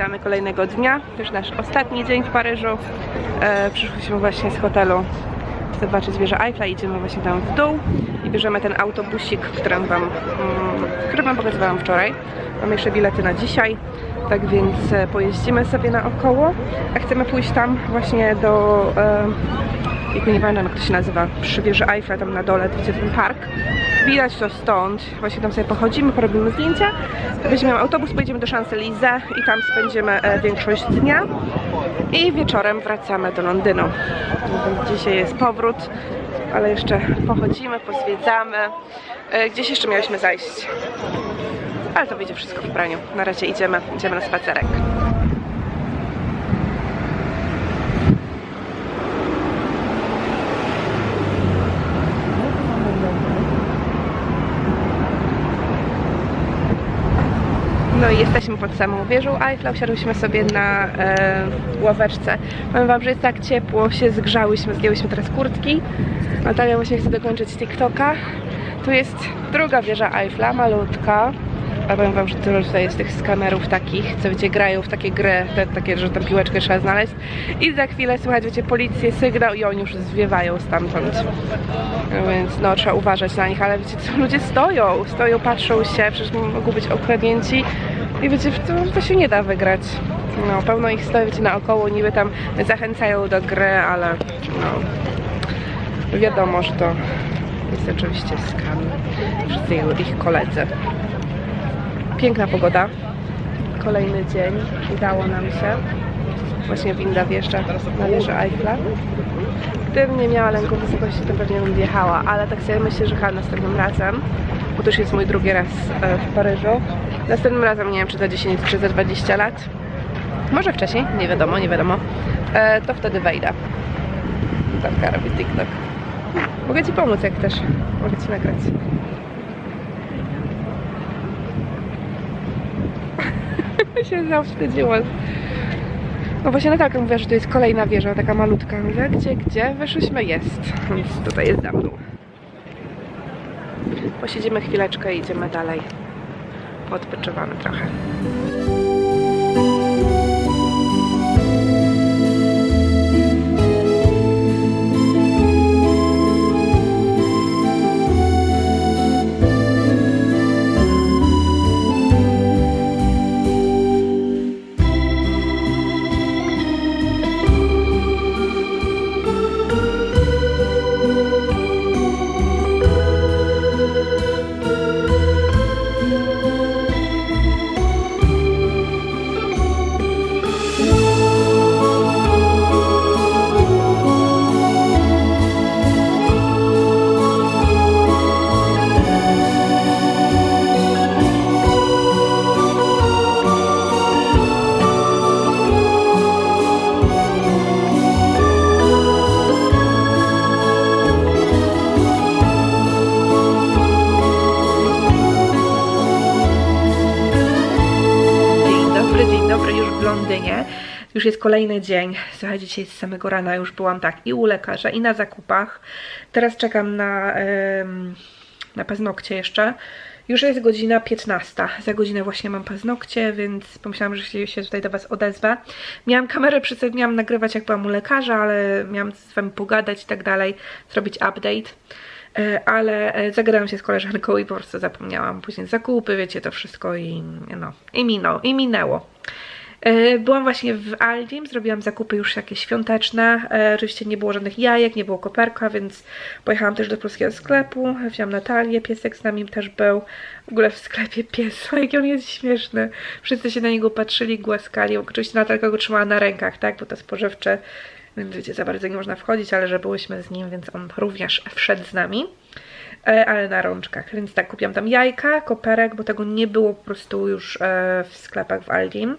Witamy kolejnego dnia, już nasz ostatni dzień w Paryżu. E, przyszliśmy właśnie z hotelu zobaczyć wieżę Eiffla, idziemy właśnie tam w dół i bierzemy ten autobusik, wam, mm, który wam pokazywałam wczoraj. Mamy jeszcze bilety na dzisiaj, tak więc e, pojeździmy sobie naokoło, a chcemy pójść tam właśnie do, e, jak nie pamiętam jak to się nazywa, przy wieży Eiffla, tam na dole, widzicie ten park. Widać to stąd, właśnie tam sobie pochodzimy, porobimy zdjęcia, weźmiemy autobus, pojedziemy do Champs-Élysées i tam spędzimy e, większość dnia i wieczorem wracamy do Londynu. Dzisiaj jest powrót, ale jeszcze pochodzimy, pozwiedzamy. E, Gdzieś jeszcze mieliśmy zajść. Ale to wyjdzie wszystko w praniu. Na razie idziemy, idziemy na spacerek. No i jesteśmy pod samą wieżą Eiffla, usiadłyśmy sobie na e, ławeczce. Powiem wam, że jest tak ciepło, się zgrzałyśmy, zdjęłyśmy teraz kurtki. Natalia właśnie chce dokończyć TikToka. Tu jest druga wieża Eiffla, malutka. A powiem wam, że dużo tutaj jest tych skamerów takich, co wiecie, grają w takie gry, te, takie, że tam piłeczkę trzeba znaleźć. I za chwilę słychać, wiecie, policję, sygnał i oni już zwiewają stamtąd. Więc no, trzeba uważać na nich, ale wiecie co, ludzie stoją, stoją, patrzą się, przecież mogą być okradnięci i wiecie, to, to się nie da wygrać. No, pełno ich stoi, wiecie, naokoło, niby tam zachęcają do gry, ale no, wiadomo, że to jest oczywiście skam. Wszyscy ich koledzy. Piękna pogoda. Kolejny dzień. Udało nam się. Właśnie winda wjeżdża na wieżę Eiffla. Gdybym nie miała lęku wysokości, to pewnie bym wjechała, ale tak sobie myślę, że chyba następnym razem, bo to już jest mój drugi raz e, w Paryżu. Następnym razem, nie wiem, czy za 10, czy za 20 lat, może wcześniej, nie wiadomo, nie wiadomo, e, to wtedy wejdę. Taka robi TikTok. Mogę Ci pomóc, jak też. Mogę Ci nagrać. Się zawstydziła. No właśnie Natalka mówiła, że to jest kolejna wieża, taka malutka. Mówię, gdzie, gdzie? Wyszliśmy, jest. Więc tutaj jest za mną. Posiedzimy chwileczkę i idziemy dalej. Odpoczywamy trochę. Londynie. Już jest kolejny dzień. Słuchajcie, dzisiaj z samego rana już byłam tak i u lekarza, i na zakupach. Teraz czekam na, na paznokcie jeszcze. Już jest godzina 15. Za godzinę właśnie mam paznokcie, więc pomyślałam, że się, się tutaj do Was odezwę. Miałam kamerę przy sobie, miałam nagrywać jak byłam u lekarza, ale miałam z Wami pogadać i tak dalej, zrobić update. E, ale e, zagadałam się z koleżanką i po prostu zapomniałam później zakupy, wiecie, to wszystko i no, i minął, i minęło. E, Byłam właśnie w Aldim, zrobiłam zakupy już jakieś świąteczne. E, Oczywiście nie było żadnych jajek, nie było koperka, więc pojechałam też do polskiego sklepu. Wziąłam Natalię, piesek z nami też był. W ogóle w sklepie pies, jaki on jest śmieszny. Wszyscy się na niego patrzyli, głaskali. Oczywiście Natalka go trzymała na rękach, tak, bo to spożywcze, więc wiecie, za bardzo nie można wchodzić, ale że byłyśmy z nim, więc on również wszedł z nami e, ale na rączkach. Więc tak, kupiłam tam jajka, koperek, bo tego nie było po prostu już w sklepach w Aldim.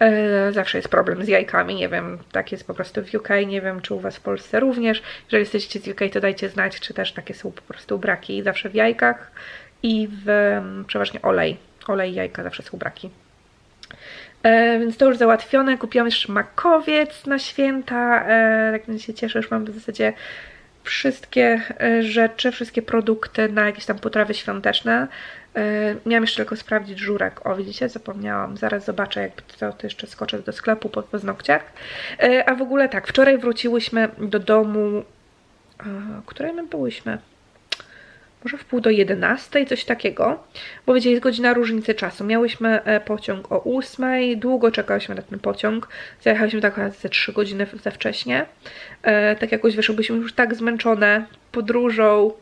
E, Zawsze jest problem z jajkami, nie wiem, tak jest po prostu w UK, nie wiem czy u Was w Polsce również. Jeżeli jesteście z UK, to dajcie znać, czy też takie są po prostu braki zawsze w jajkach i w mm, przeważnie olej. Olej jajka zawsze są braki. E, więc to już załatwione. Kupiłam jeszcze makowiec na święta. E, tak się cieszę, już mam w zasadzie wszystkie e, rzeczy, wszystkie produkty na jakieś tam potrawy świąteczne. E, Miałam jeszcze tylko sprawdzić żurek. O, widzicie, zapomniałam. Zaraz zobaczę, jak to, to jeszcze skoczę do sklepu po paznokciach. E, A w ogóle tak, wczoraj wróciłyśmy do domu. której my byłyśmy? Może w pół do 11, coś takiego. Bo wiecie, jest godzina różnicy czasu. Miałyśmy e, pociąg o 8, długo czekałyśmy na ten pociąg. Zajechaliśmy tak ze 3 godziny za wcześnie. Tak jakoś wiesz, byliśmy już tak zmęczone podróżą,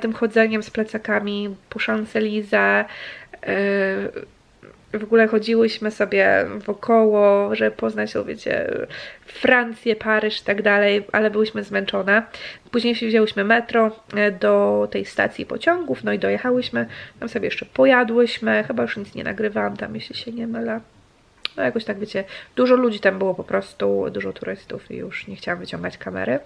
tym chodzeniem z plecakami po Champs-Élysées. E, w ogóle chodziłyśmy sobie wokoło, żeby poznać, o, wiecie, Francję, Paryż i tak dalej, ale byłyśmy zmęczone. Później wzięłyśmy metro e, do tej stacji pociągów, no i dojechałyśmy. Tam sobie jeszcze pojadłyśmy, chyba już nic nie nagrywałam tam, jeśli się nie mylę. No jakoś tak, wiecie, dużo ludzi tam było po prostu, dużo turystów i już nie chciałam wyciągać kamery.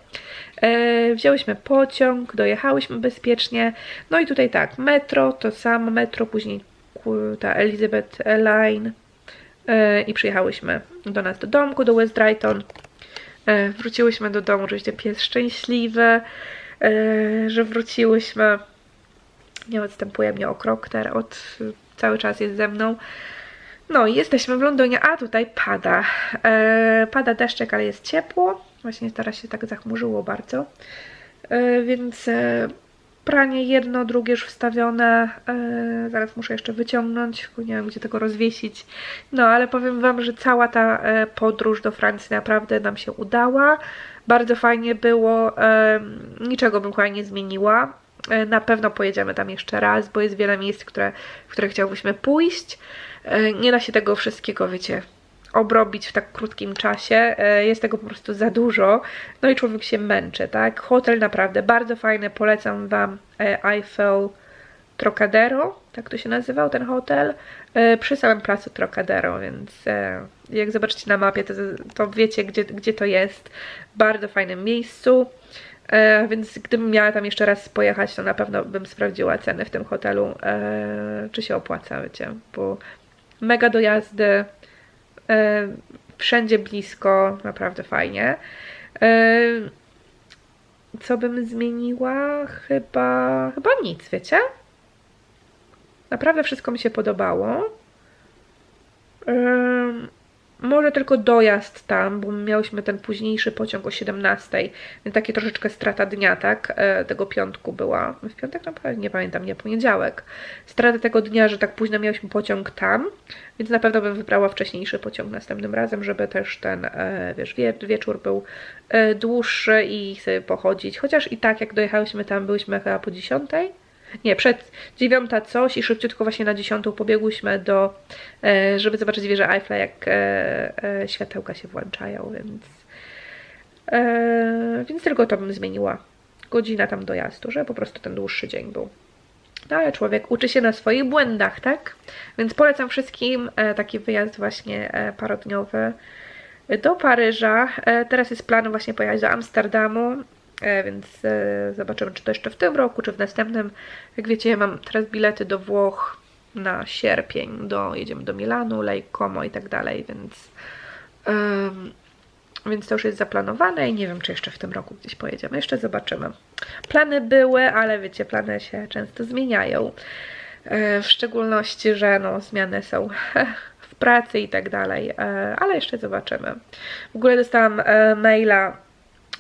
E, wzięłyśmy pociąg, dojechałyśmy bezpiecznie. No i tutaj tak, metro, to samo metro, później ta Elizabeth Line e, i przyjechałyśmy do nas do domku, do West Drayton. E, wróciłyśmy do domu, oczywiście pies szczęśliwy, że wróciłyśmy. Nie odstępuje mnie o krok, od, cały czas jest ze mną. No i jesteśmy w Londynie, a tutaj pada. E, pada deszczek, ale jest ciepło. Właśnie teraz się tak zachmurzyło bardzo. E, więc e, pranie jedno, drugie już wstawione. E, zaraz muszę jeszcze wyciągnąć, nie wiem gdzie tego rozwiesić. No ale powiem Wam, że cała ta e, podróż do Francji naprawdę nam się udała. Bardzo fajnie było. E, niczego bym chyba nie zmieniła. E, Na pewno pojedziemy tam jeszcze raz, bo jest wiele miejsc, które, w które chciałbyśmy pójść. E, Nie da się tego wszystkiego, wiecie, obrobić w tak krótkim czasie. E, Jest tego po prostu za dużo. No i człowiek się męczy, tak? Hotel naprawdę bardzo fajny, polecam Wam Eiffel Trocadero, tak to się nazywał ten hotel, przy samym placu Trocadero, więc jak zobaczycie na mapie, to, to wiecie, gdzie, gdzie to jest. Bardzo fajnym miejscu. E, więc gdybym miała tam jeszcze raz pojechać, to na pewno bym sprawdziła ceny w tym hotelu, e, czy się opłaca, wiecie, bo mega dojazdy, e, wszędzie blisko, naprawdę fajnie. E, co bym zmieniła? Chyba, chyba nic, wiecie? Naprawdę wszystko mi się podobało. Ym, może tylko dojazd tam, bo miałyśmy ten późniejszy pociąg o 17, więc takie troszeczkę strata dnia, tak? E, tego piątku była. W piątek naprawdę nie pamiętam, nie, poniedziałek. Strata tego dnia, że tak późno miałyśmy pociąg tam, więc na pewno bym wybrała wcześniejszy pociąg następnym razem, żeby też ten, e, wiesz, wie, wieczór był e, dłuższy i sobie pochodzić. Chociaż i tak, jak dojechałyśmy tam, byłyśmy chyba po 10. Nie, przed dziewiąta coś i szybciutko właśnie na dziesiątą pobiegłyśmy do, e, żeby zobaczyć wieżę Eiffla, jak e, e, światełka się włączają, więc więc tylko to bym zmieniła. Godzina tam dojazdu, że po prostu ten dłuższy dzień był. No ale człowiek uczy się na swoich błędach, tak? Więc polecam wszystkim taki wyjazd właśnie parodniowy do Paryża. Teraz jest plan właśnie pojechać do Amsterdamu, więc e, zobaczymy, czy to jeszcze w tym roku, czy w następnym. Jak wiecie, ja mam teraz bilety do Włoch na sierpień, do, jedziemy do Milanu, Lake Como i tak dalej, więc em, więc to już jest zaplanowane i nie wiem, czy jeszcze w tym roku gdzieś pojedziemy. Jeszcze zobaczymy. Plany były, ale wiecie, plany się często zmieniają. E, W szczególności, że no, zmiany są w pracy i tak dalej, e, ale jeszcze zobaczymy. W ogóle dostałam e, maila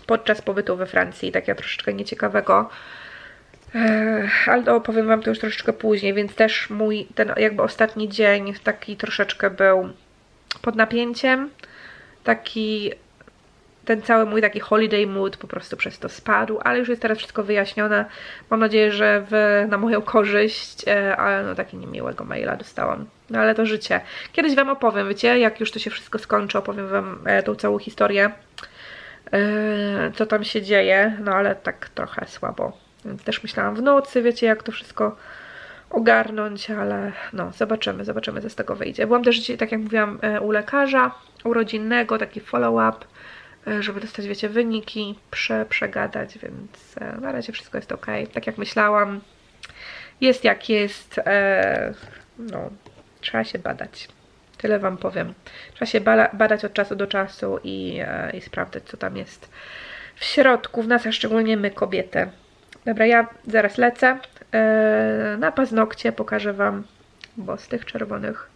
podczas pobytu we Francji, takiego troszeczkę nieciekawego. E, Ale opowiem Wam to już troszeczkę później, więc też mój ten jakby ostatni dzień taki troszeczkę był pod napięciem. Taki ten cały mój taki holiday mood po prostu przez to spadł, ale już jest teraz wszystko wyjaśnione. Mam nadzieję, że w, na moją korzyść, ale no taki niemiłego maila dostałam. No ale to życie. Kiedyś Wam opowiem, wiecie, jak już to się wszystko skończy, opowiem Wam e, tą całą historię, co tam się dzieje, no ale tak trochę słabo. Też myślałam w nocy, wiecie, jak to wszystko ogarnąć, ale no, zobaczymy, zobaczymy, co z tego wyjdzie. Byłam też dzisiaj, tak jak mówiłam, e, u lekarza urodzinnego, taki follow-up, e, żeby dostać, wiecie, wyniki, prze, przegadać, więc e, na razie wszystko jest ok. Tak jak myślałam, jest jak jest, no, trzeba się badać. Tyle Wam powiem. Trzeba się badać od czasu do czasu i, e, i sprawdzać, co tam jest w środku, w nas, a szczególnie my, kobiety. Dobra, ja zaraz lecę. E, na paznokcie pokażę Wam, bo z tych czerwonych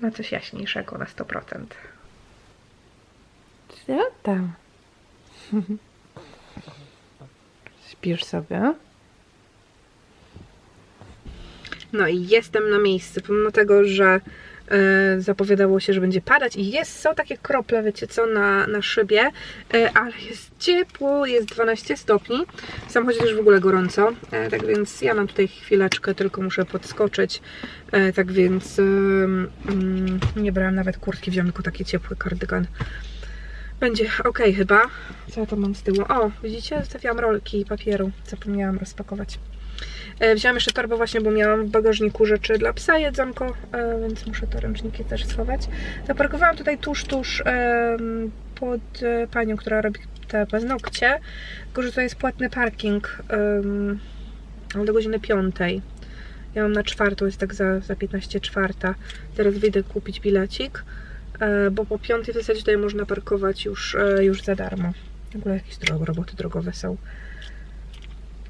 na coś jaśniejszego na 100%. Co tam? Śpisz sobie? No i jestem na miejscu, pomimo tego, że zapowiadało się, że będzie padać i jest, są takie krople, wiecie co, na, na szybie, e, ale jest ciepło, jest 12 stopni, w samochodzie też w ogóle gorąco, e, tak więc ja mam tutaj chwileczkę, tylko muszę podskoczyć, e, tak więc mm, nie brałam nawet kurtki, wziąłem tylko taki ciepły kardygan. Będzie ok chyba. Co ja to mam z tyłu? O, widzicie? Zostawiałam rolki papieru. Zapomniałam rozpakować. E, Wziąłam jeszcze torbę właśnie, bo miałam w bagażniku rzeczy dla psa, jedzonko, e, więc muszę te ręczniki też schować. Zaparkowałam tutaj tuż, tuż pod e, panią, która robi te paznokcie, tylko że to jest płatny parking do godziny piątej. Ja mam na czwartą, jest tak za, za 15 czwarta. Teraz wyjdę kupić bilecik, bo po piątej w zasadzie tutaj można parkować już, już za darmo. W ogóle jakieś drogo, roboty drogowe są.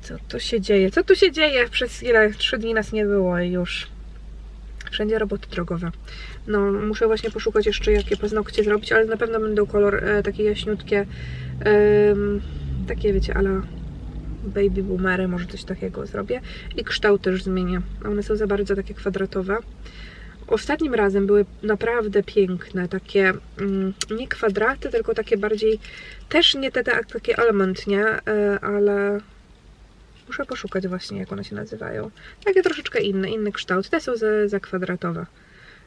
Co tu się dzieje? Co tu się dzieje? Przez ile? Trzy dni nas nie było już. Wszędzie roboty drogowe. No, muszę właśnie poszukać jeszcze jakie paznokcie zrobić, ale na pewno będą kolor e, takie jaśniutkie. em, takie wiecie, ale baby boomery, może coś takiego zrobię. I kształt też zmienię. One są za bardzo takie kwadratowe. Ostatnim razem były naprawdę piękne, takie mm, nie kwadraty, tylko takie bardziej, też nie te, te takie element, nie? E, ale Muszę poszukać właśnie, jak one się nazywają. Takie troszeczkę inne, inny kształt. Te są za, za kwadratowe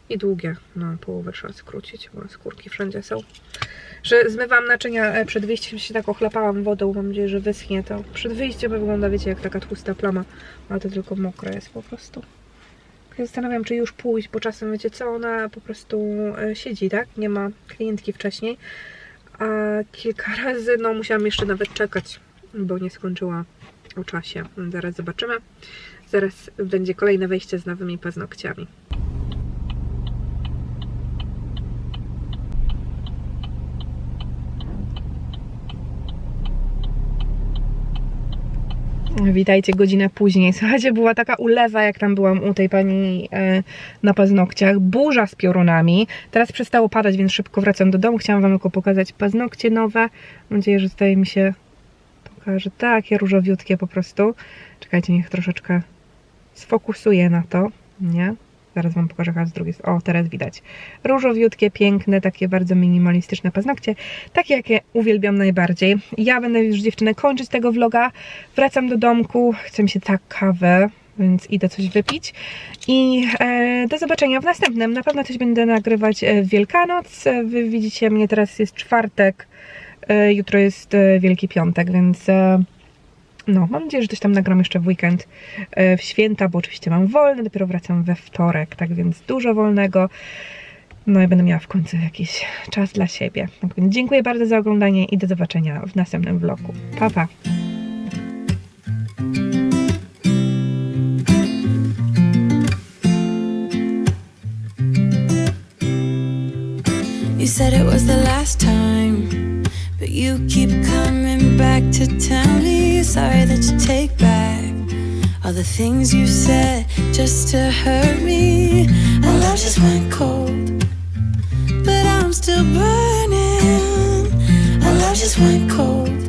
i długie. No, połowę trzeba skrócić, bo skórki wszędzie są. Że zmywam naczynia e, przed wyjściem, się tak ochlapałam wodą, mam nadzieję, że wyschnie to. Przed wyjściem wygląda, wiecie, jak taka tłusta plama, ale to tylko mokre jest po prostu. Ja zastanawiam, czy już pójść, bo czasem, wiecie co, ona po prostu e, siedzi, tak? Nie ma klientki wcześniej. A kilka razy, no, musiałam jeszcze nawet czekać, bo nie skończyła o czasie. Zaraz zobaczymy. Zaraz będzie kolejne wejście z nowymi paznokciami. Witajcie godzinę później. Słuchajcie, była taka ulewa, jak tam byłam u tej pani e, na paznokciach. Burza z piorunami. Teraz przestało padać, więc szybko wracam do domu. Chciałam Wam tylko pokazać paznokcie nowe. Mam nadzieję, że tutaj mi się pokaże. Takie różowiutkie po prostu. Czekajcie, niech troszeczkę sfokusuję na to. Nie? Zaraz Wam pokażę z drugiej. O, teraz widać. Różowiutkie, piękne, takie bardzo minimalistyczne paznokcie. Takie, jakie uwielbiam najbardziej. Ja będę już dziewczynę kończyć tego vloga. Wracam do domku. Chcę mi się tak kawę, więc idę coś wypić. I e, do zobaczenia w następnym. Na pewno coś będę nagrywać e, w Wielkanoc. E, Wy widzicie mnie, teraz jest czwartek. E, Jutro jest e, Wielki Piątek, więc e, no, mam nadzieję, że coś tam nagram jeszcze w weekend, w święta, bo oczywiście mam wolny, dopiero wracam we wtorek, tak więc dużo wolnego. No i będę miała w końcu jakiś czas dla siebie. Tak dziękuję bardzo za oglądanie i do zobaczenia w następnym vlogu. Pa, pa! Said it was the last time, you keep coming back to tell me sorry that you take back all the things you said just to hurt me. Our love just went cold, but I'm still burning. Our love just went cold.